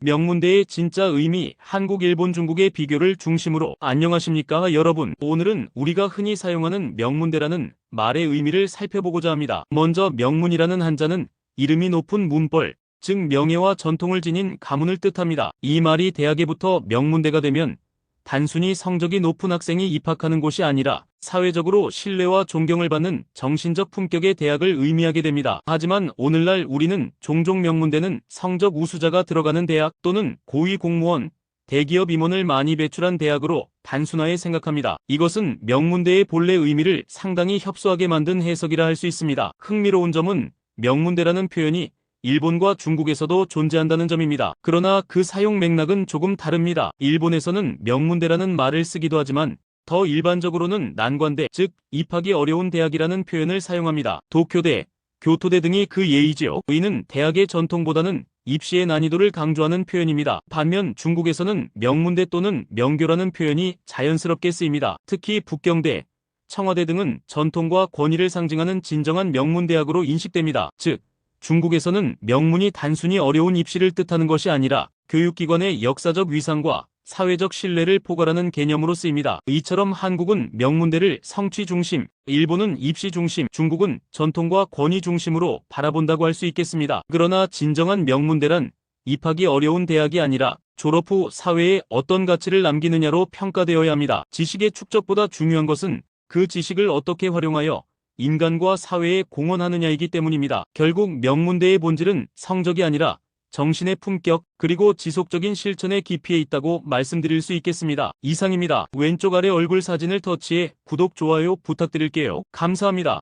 명문대의 진짜 의미, 한국, 일본, 중국의 비교를 중심으로 안녕하십니까 여러분. 오늘은 우리가 흔히 사용하는 명문대라는 말의 의미를 살펴보고자 합니다. 먼저 명문이라는 한자는 이름이 높은 문벌, 즉 명예와 전통을 지닌 가문을 뜻합니다. 이 말이 대학에부터 명문대가 되면 단순히 성적이 높은 학생이 입학하는 곳이 아니라 사회적으로 신뢰와 존경을 받는 정신적 품격의 대학을 의미하게 됩니다. 하지만 오늘날 우리는 종종 명문대는 성적 우수자가 들어가는 대학 또는 고위 공무원, 대기업 임원을 많이 배출한 대학으로 단순하게 생각합니다. 이것은 명문대의 본래 의미를 상당히 협소하게 만든 해석이라 할 수 있습니다. 흥미로운 점은 명문대라는 표현이 일본과 중국에서도 존재한다는 점입니다. 그러나 그 사용 맥락은 조금 다릅니다. 일본에서는 명문대라는 말을 쓰기도 하지만 더 일반적으로는 난관대, 즉 입학이 어려운 대학이라는 표현을 사용합니다. 도쿄대, 교토대 등이 그 예이지요. 이는 대학의 전통보다는 입시의 난이도를 강조하는 표현입니다. 반면 중국에서는 명문대 또는 명교라는 표현이 자연스럽게 쓰입니다. 특히 북경대, 청와대 등은 전통과 권위를 상징하는 진정한 명문대학으로 인식됩니다. 즉, 중국에서는 명문이 단순히 어려운 입시를 뜻하는 것이 아니라 교육기관의 역사적 위상과 사회적 신뢰를 포괄하는 개념으로 쓰입니다. 이처럼 한국은 명문대를 성취 중심, 일본은 입시 중심, 중국은 전통과 권위 중심으로 바라본다고 할 수 있겠습니다. 그러나 진정한 명문대란 입학이 어려운 대학이 아니라 졸업 후 사회에 어떤 가치를 남기느냐로 평가되어야 합니다. 지식의 축적보다 중요한 것은 그 지식을 어떻게 활용하여 인간과 사회에 공헌하느냐이기 때문입니다. 결국 명문대의 본질은 성적이 아니라 정신의 품격 그리고 지속적인 실천의 깊이에 있다고 말씀드릴 수 있겠습니다. 이상입니다. 왼쪽 아래 얼굴 사진을 터치해 구독, 좋아요 부탁드릴게요. 감사합니다.